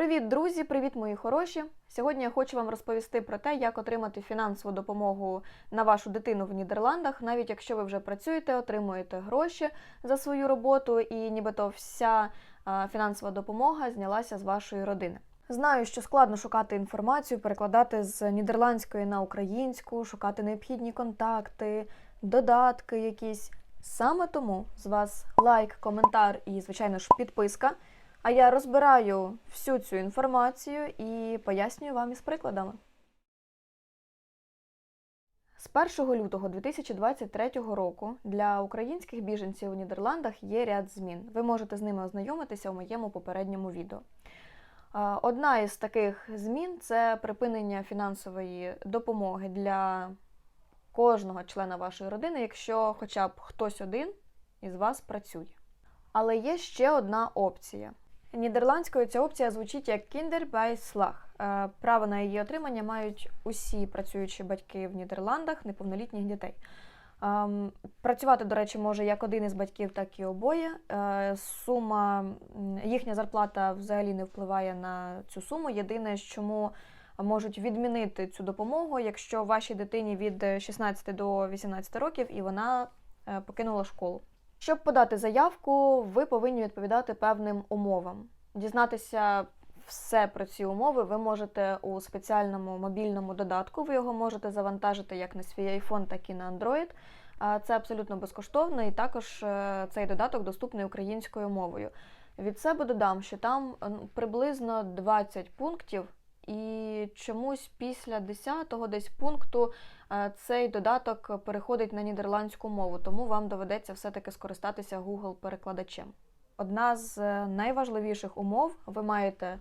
Привіт, друзі! Привіт, мої хороші! Сьогодні я хочу вам розповісти про те, як отримати фінансову допомогу на вашу дитину в Нідерландах, навіть якщо ви вже працюєте, отримуєте гроші за свою роботу, і нібито вся фінансова допомога знялася з вашої родини. Знаю, що складно шукати інформацію, перекладати з нідерландської на українську, шукати необхідні контакти, додатки якісь. Саме тому з вас лайк, коментар і, звичайно ж, підписка. А я розбираю всю цю інформацію і пояснюю вам із прикладами. З 1 лютого 2023 року для українських біженців у Нідерландах є ряд змін. Ви можете з ними ознайомитися у моєму попередньому відео. Одна із таких змін це припинення фінансової допомоги для кожного члена вашої родини, якщо хоча б хтось один із вас працює. Але є ще одна опція. Нідерландською ця опція звучить як Kinderbijslag. Е, Право на її отримання мають усі працюючі батьки в Нідерландах неповнолітніх дітей. Ем, Працювати, до речі, може як один із батьків, так і обоє. Е, Сума, їхня зарплата взагалі не впливає на цю суму. Єдине, чому можуть відмінити цю допомогу, якщо вашій дитині від 16 до 18 років і вона е, покинула школу. Щоб подати заявку, ви повинні відповідати певним умовам. Дізнатися все про ці умови ви можете у спеціальному мобільному додатку. Ви його можете завантажити як на свій iPhone, так і на Android. Це абсолютно безкоштовно, і також е, цей додаток доступний українською мовою. Від себе додам, що там приблизно 20 пунктів, і чомусь після 10-го десь пункту е, цей додаток переходить на нідерландську мову, тому вам доведеться все-таки скористатися Google-перекладачем. Одна з е, найважливіших умов ви маєте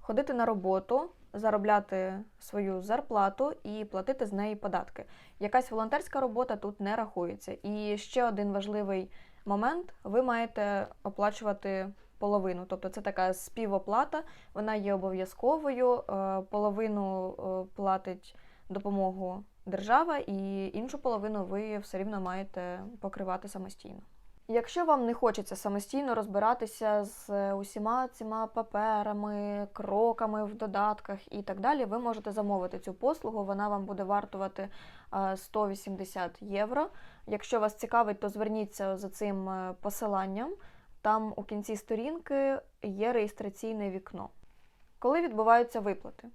ходити на роботу, заробляти свою зарплату і платити з неї податки. Якась волонтерська робота тут не рахується. І ще один важливий момент: ви маєте оплачувати половину. Тобто це така співоплата, вона є обов'язковою. е, Половину е, платить допомогу держава, і іншу половину ви все рівно маєте покривати самостійно. Якщо вам не хочеться самостійно розбиратися з усіма цими паперами, кроками в додатках і так далі, ви можете замовити цю послугу. Вона вам буде вартувати е, 180 євро. Якщо вас цікавить, то зверніться за цим е, посиланням. Там у кінці сторінки є реєстраційне вікно. Коли відбуваються виплати?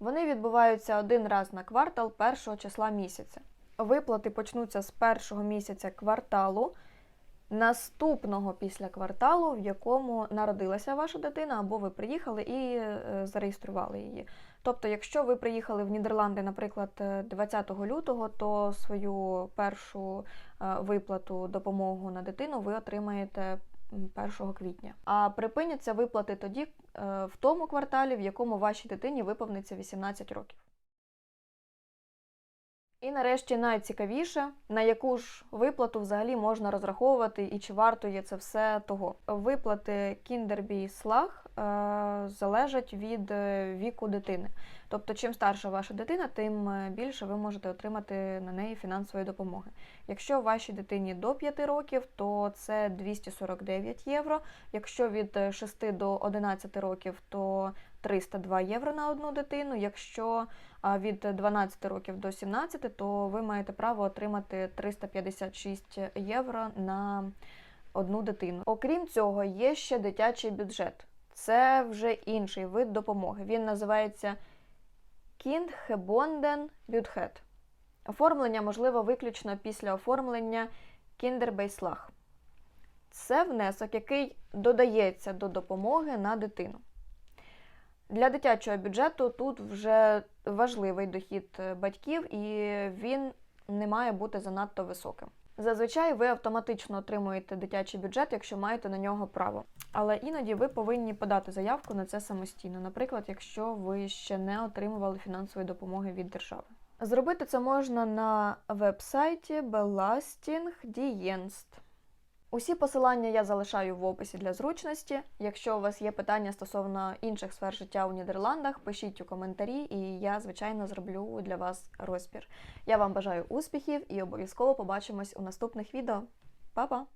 Вони відбуваються один раз на квартал першого числа місяця. Виплати почнуться з першого місяця кварталу наступного після кварталу, в якому народилася ваша дитина, або ви приїхали і е, зареєстрували її. Тобто, якщо ви приїхали в Нідерланди, наприклад, е, 20 лютого, то свою першу е, виплату допомогу на дитину ви отримаєте 1 квітня. А припиняться виплати тоді, е, в тому кварталі, в якому вашій дитині виповниться 18 років. І нарешті найцікавіше, на яку ж виплату взагалі можна розраховувати і чи варто є це все того. Виплати Kinderbijslag е, залежать від е, віку дитини. Тобто, чим старша ваша дитина, тим е, більше ви можете отримати на неї фінансової допомоги. Якщо вашій дитині до 5 років, то це 249 євро. Якщо від е, 6 до 11 років, то 302 євро на одну дитину. Якщо від 12 років до 17, то ви маєте право отримати 356 євро на одну дитину. Окрім цього, є ще дитячий бюджет. Це вже інший вид допомоги. Він називається Kindgebonden Budget. Оформлення можливо виключно після оформлення Kinderbijslag. Це внесок, який додається до допомоги на дитину. Для дитячого бюджету тут вже важливий дохід батьків, і він не має бути занадто високим. Зазвичай ви автоматично отримуєте дитячий бюджет, якщо маєте на нього право. Але іноді ви повинні подати заявку на це самостійно, наприклад, якщо ви ще не отримували фінансової допомоги від держави. Зробити це можна на вебсайті Belastingdienst. Усі посилання я залишаю в описі для зручності. Якщо у вас є питання стосовно інших сфер життя у Нідерландах, пишіть у коментарі, і я, звичайно, зроблю для вас розбір. Я вам бажаю успіхів і обов'язково побачимось у наступних відео. Па-па!